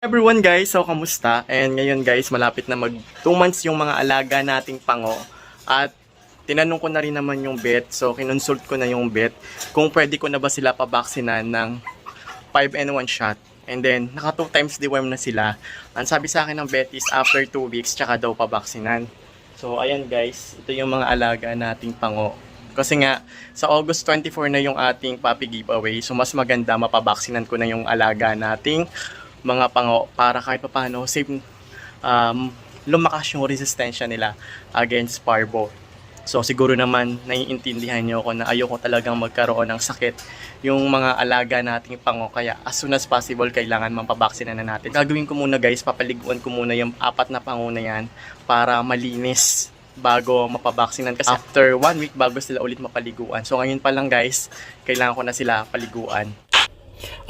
Everyone guys, so kamusta? And ngayon guys, malapit na mag 2 months yung mga alaga nating pango. At tinanong ko na rin naman yung vet, so kinonsult ko na yung vet kung pwede ko na ba sila pabaksinan ng 5N1 shot. And then, naka 2 times deworm na sila. Ang sabi sa akin ng vet is after 2 weeks, tsaka daw pabaksinan. So ayan guys, ito yung mga alaga nating pango. Kasi nga, sa August 24 na yung ating puppy giveaway, so mas maganda mapabaksinan ko na yung alaga nating mga pango para kahit paano safe um, lumakas yung resistensya nila against parvo. So siguro naman naiintindihan niyo ako na ayoko talagang magkaroon ng sakit yung mga alaga nating pango kaya as soon as possible kailangan mapabaksinan na natin. Gagawin ko muna guys, papaliguan ko muna yung apat na pango na yan para malinis bago mapabaksinan kasi after one week bago sila ulit mapaliguan. So ngayon pa lang guys, kailangan ko na sila paliguan.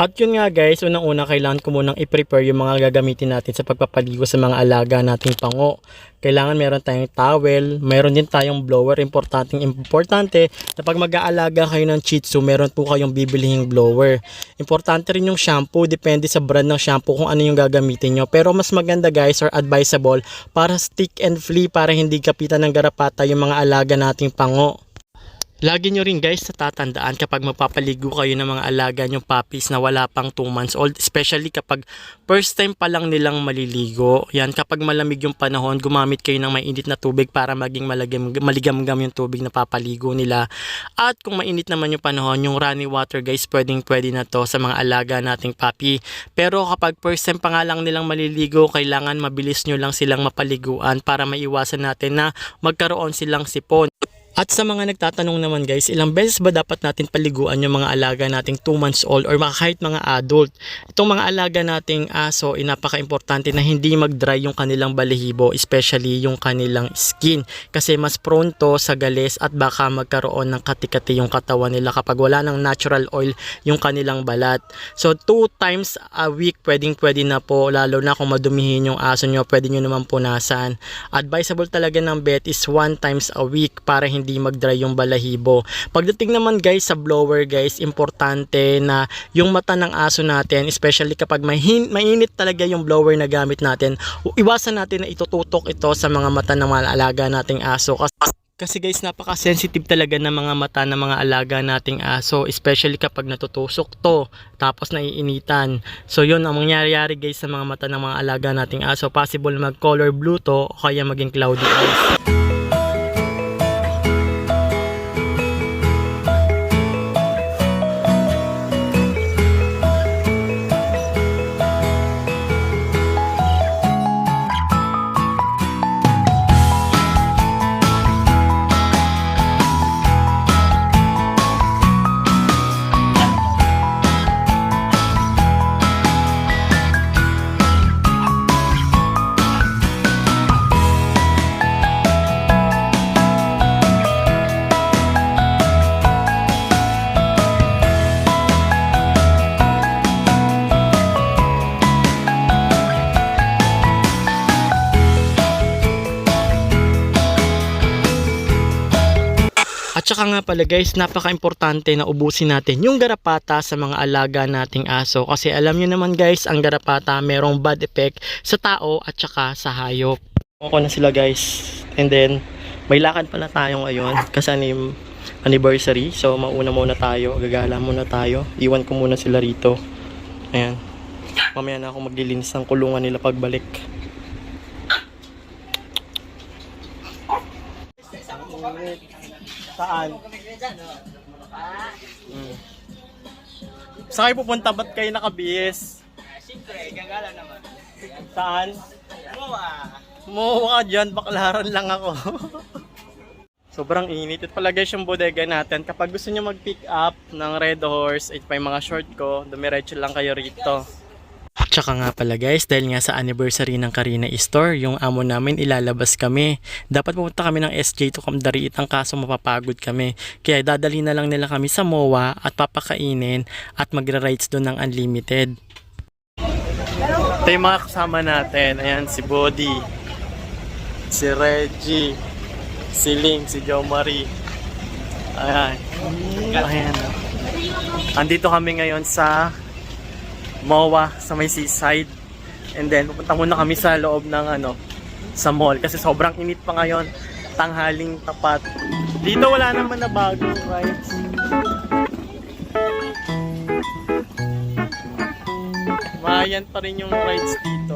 At yun nga guys, unang-una kailangan ko munang i-prepare yung mga gagamitin natin sa pagpapaligo sa mga alaga nating pango. Kailangan meron tayong towel, meron din tayong blower, importanteng importante na pag mag-aalaga kayo ng Shih meron po kayong bibilihing blower. Importante rin yung shampoo, depende sa brand ng shampoo kung ano yung gagamitin nyo. Pero mas maganda guys or advisable para stick and flea para hindi kapitan ng garapata yung mga alaga nating pango. Lagi nyo rin guys natatandaan kapag magpapaligo kayo ng mga alaga nyong puppies na wala pang 2 months old, especially kapag first time pa lang nilang maliligo. Yan, kapag malamig yung panahon, gumamit kayo ng mainit na tubig para maging maligam, maligamgam yung tubig na papaligo nila. At kung mainit naman yung panahon, yung running water guys, pwedeng pwede na to sa mga alaga nating puppy. Pero kapag first time pa nga lang nilang maliligo, kailangan mabilis nyo lang silang mapaliguan para maiwasan natin na magkaroon silang sipon. At sa mga nagtatanong naman guys, ilang beses ba dapat natin paliguan yung mga alaga nating 2 months old or kahit mga adult? Itong mga alaga nating aso, ay napaka-importante na hindi mag-dry yung kanilang balahibo, especially yung kanilang skin. Kasi mas prone sa galis at baka magkaroon ng katikati yung katawan nila kapag wala ng natural oil yung kanilang balat. So 2 times a week pwedeng pwede na po, lalo na kung madumihin yung aso nyo, pwede nyo naman punasan. Advisable talaga ng vet is 1 times a week para hindi mag-dry yung balahibo. Pagdating naman guys sa blower guys, importante na yung mata ng aso natin, especially kapag mahin, mainit talaga yung blower na gamit natin, iwasan natin na itututok ito sa mga mata ng mga alaga nating aso. Kasi kasi guys, napaka-sensitive talaga ng mga mata ng mga alaga nating aso, especially kapag natutusok to, tapos naiinitan. So yun ang mangyayari guys sa mga mata ng mga alaga nating aso. Possible mag color blue to, o kaya maging cloudy eyes. Saka nga pala guys, napaka-importante na ubusin natin yung garapata sa mga alaga nating aso. Kasi alam nyo naman guys, ang garapata merong bad effect sa tao at saka sa hayop. Ako na sila guys. And then, may lakad pala tayo ngayon kasi anim anniversary. So, mauna muna tayo. Gagala muna tayo. Iwan ko muna sila rito. Ayan. Mamaya na ako maglilinis ng kulungan nila pagbalik. Saan? Hmm. Saan kayo pupunta? Ba't kayo nakabihis? Siyempre, gagala naman. Saan? Moa! Muha ka dyan, baklaran lang ako. Sobrang init. Ito pala guys yung bodega natin. Kapag gusto nyo mag-pick up ng Red Horse, ito pa yung mga short ko, dumiretso lang kayo rito. Tsaka nga pala guys, dahil nga sa anniversary ng Karina Store, yung amo namin ilalabas kami. Dapat pumunta kami ng SJ to Kamdariit ang kaso mapapagod kami. Kaya dadali na lang nila kami sa MOA at papakainin at magra-rides doon ng unlimited. Ito yung mga kasama natin. Ayan, si Body, si Reggie, si Ling, si Jo Marie. Ayan. Ayan. Andito kami ngayon sa MOA sa may seaside. And then, pupunta muna kami sa loob ng ano, sa mall. Kasi sobrang init pa ngayon. Tanghaling tapat. Dito wala naman na bagong rides. Mayan pa rin yung rides dito.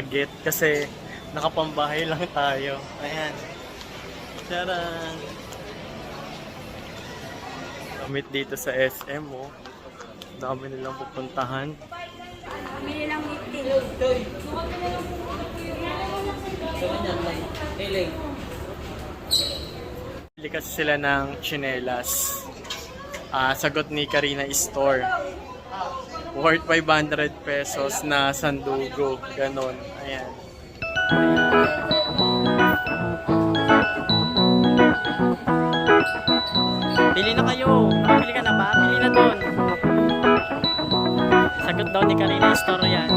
Yaget kasi nakapambahay lang tayo. Ayan. Charan! Gamit dito sa SM oh. Dami nilang pupuntahan. Bili kasi sila ng chinelas. Ah, sagot ni Karina Store. Worth 500 pesos na sandugo. Ganon. Ayan. Pili na kayo. Pili ka na ba? Pili na doon. Sagot daw ni Karina Store yan.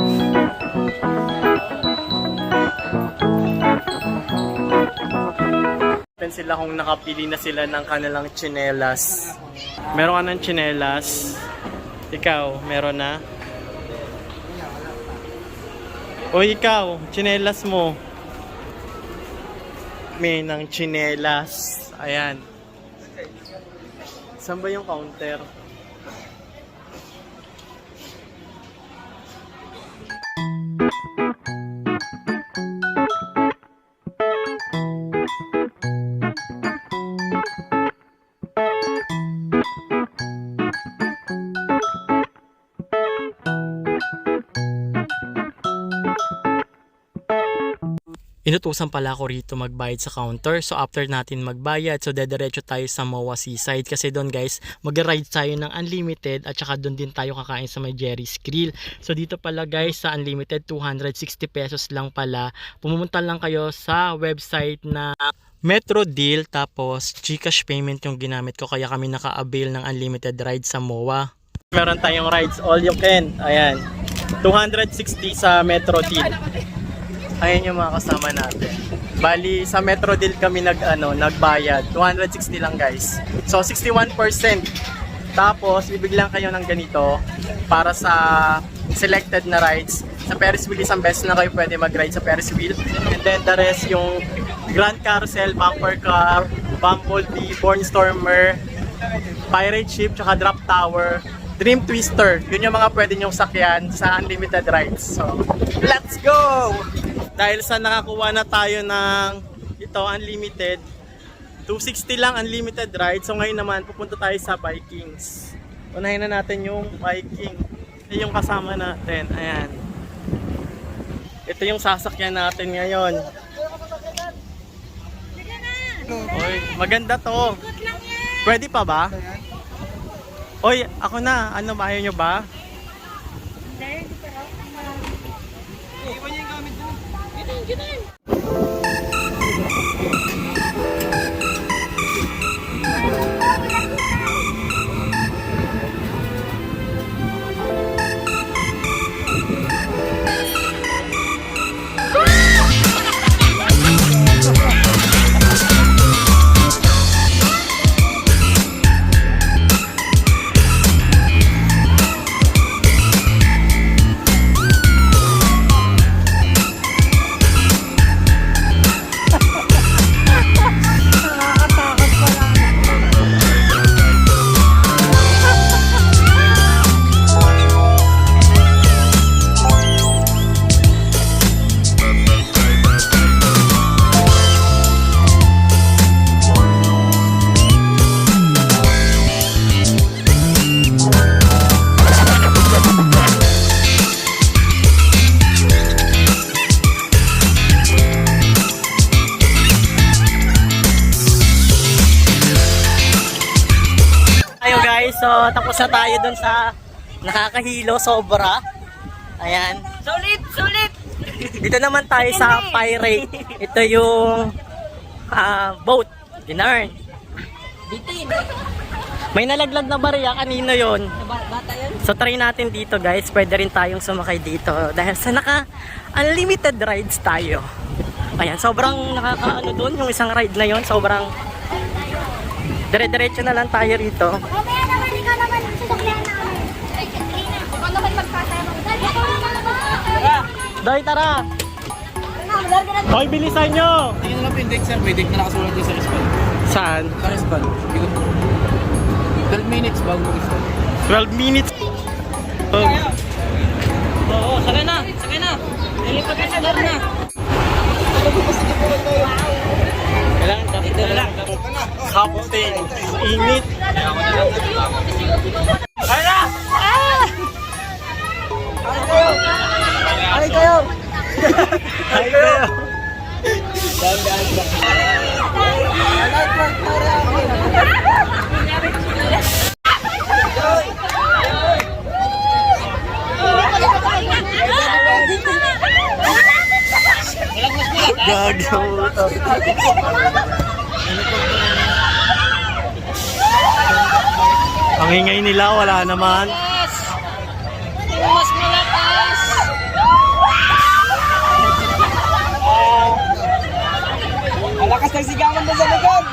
Sila kung nakapili na sila ng kanilang chinelas. Meron ka ng chinelas. Ikaw, meron na? O ikaw, chinelas mo. May ng chinelas. Ayan. Saan ba yung counter? Inutusan pala ako rito magbayad sa counter. So after natin magbayad, so dediretso tayo sa MOA Seaside. Kasi doon guys, mag-ride tayo ng unlimited at saka doon din tayo kakain sa may Jerry's Grill. So dito pala guys, sa unlimited 260 pesos lang pala. Pumunta lang kayo sa website na Metro Deal tapos Gcash payment yung ginamit ko kaya kami naka-avail ng unlimited ride sa MOA. Meron tayong rides all you can. Ayan. 260 sa Metro Deal. Ayan yung mga kasama natin. Bali, sa Metro Deal kami nag, ano, nagbayad. 260 lang guys. So, 61%. Tapos, bibigyan kayo ng ganito para sa selected na rides. Sa Ferris wheel, isang beses na kayo pwede mag-ride sa Ferris wheel. And then, the rest, yung Grand Carousel, Bumper Car, Bumblebee, Bornstormer, Pirate Ship, tsaka Drop Tower, Dream Twister. Yun yung mga pwede nyong sakyan sa unlimited rides. So, let's go! Dahil sa nakakuha na tayo ng ito, unlimited, 260 lang unlimited ride. So ngayon naman, pupunta tayo sa Vikings. Unahin na natin yung Viking. Ito yung kasama natin. Ayan. Ito yung sasakyan natin ngayon. Oy, maganda to. Pwede pa ba? Oy, ako na. Ano ba? Ayaw nyo ba? Ayo so tapos na tayo dun sa nakakahilo sobra. Ayan. Sulit! Sulit! Dito naman tayo sa pirate. Ito yung ah, boat. Ginarn. Bitin! May nalaglag na bariya kanino yon. Bata yun? So try natin dito guys. Pwede rin tayong sumakay dito dahil sa naka unlimited rides tayo. Ayan, sobrang nakakaano doon yung isang ride na yon, sobrang dire-diretso na lang tayo rito. Doy, tara! Hoy, bilisan nyo! Tingin na lang date sir, may date na nakasulat doon sa respond. Saan? Sa respond. 12 minutes bago mag-start. 12 minutes. Oh. Oo, sakay na. Sakay na. Nilipat na sa door na. Kailangan dito na lang. Captain, init. Ay, kayo. Gagaw. Ang ingay nila, wala naman. Malakas ng sigawan doon sa likod!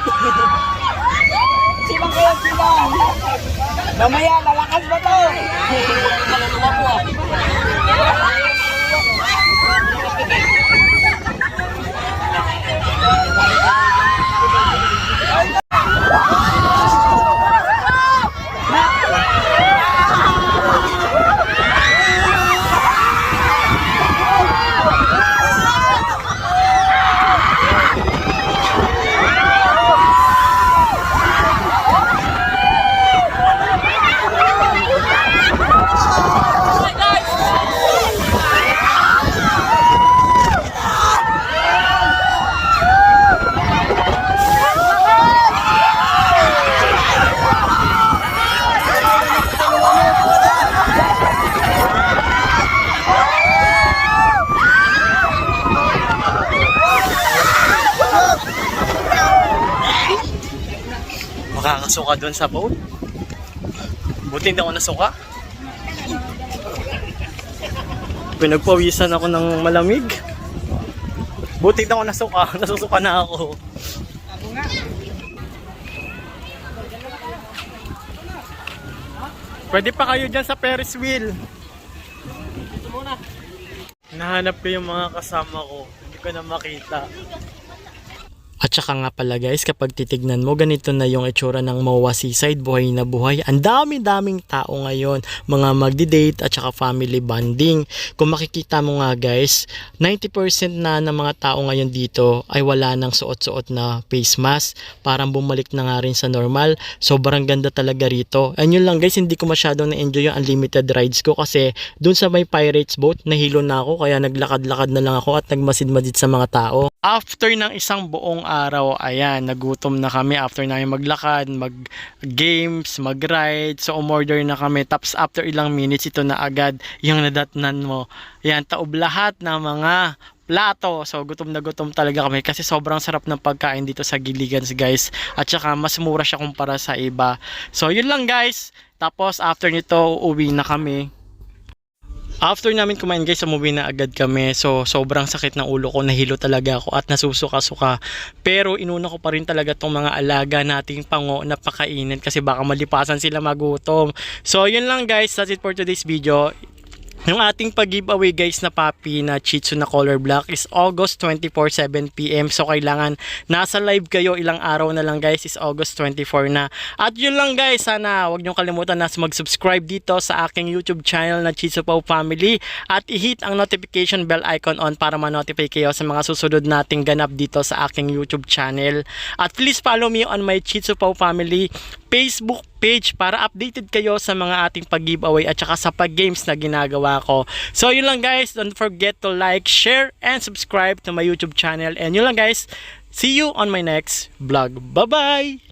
Silang kayo, silang! Mamaya, lalakas ba to? Maluluwa po ah. Makakasuka doon sa boat. Buti hindi ako nasuka. Pinagpawisan ako ng malamig. Buti hindi ako nasuka. Nasusuka na ako. Pwede pa kayo dyan sa Ferris wheel. Nahanap ko yung mga kasama ko. Hindi ko na makita. At saka nga pala guys, kapag titignan mo, ganito na yung itsura ng MOA Seaside, buhay na buhay. Ang dami-daming tao ngayon, mga magdi-date at saka family bonding. Kung makikita mo nga guys, 90% na ng mga tao ngayon dito ay wala nang suot-suot na face mask. Parang bumalik na nga rin sa normal. Sobrang ganda talaga rito. And yun lang guys, hindi ko masyadong na-enjoy yung unlimited rides ko kasi dun sa may Pirates boat, nahilo na ako kaya naglakad-lakad na lang ako at nagmasid-masid sa mga tao. After ng isang buong araw, ayan, nagutom na kami after namin maglakad, mag-games, mag-ride. So, umorder na kami. Tapos, after ilang minutes, ito na agad yung nadatnan mo. Ayan, taob lahat ng mga plato. So, gutom na gutom talaga kami kasi sobrang sarap ng pagkain dito sa Giligans, guys. At saka, mas mura siya kumpara sa iba. So, yun lang, guys. Tapos, after nito, uwi na kami. After namin kumain guys, umuwi na agad kami. So, sobrang sakit ng ulo ko. Nahilo talaga ako at nasusuka-suka. Pero, inuna ko pa rin talaga tong mga alaga nating pango na pakainin kasi baka malipasan sila magutom. So, yun lang guys. That's it for today's video. Yung ating pag-giveaway guys na puppy na Shih na color black is August 24, 7pm. So kailangan nasa live kayo ilang araw na lang guys is August 24 na. At yun lang guys, sana wag niyong kalimutan na mag-subscribe dito sa aking YouTube channel na Shih Pau Family at i-hit ang notification bell icon on para ma-notify kayo sa mga susunod nating ganap dito sa aking YouTube channel. At please follow me on my Shih Pau Family Facebook page para updated kayo sa mga ating pag-giveaway at saka sa pag-games na ginagawa ko. So yun lang guys, don't forget to like, share, and subscribe to my YouTube channel. And yun lang guys, see you on my next vlog. Bye-bye!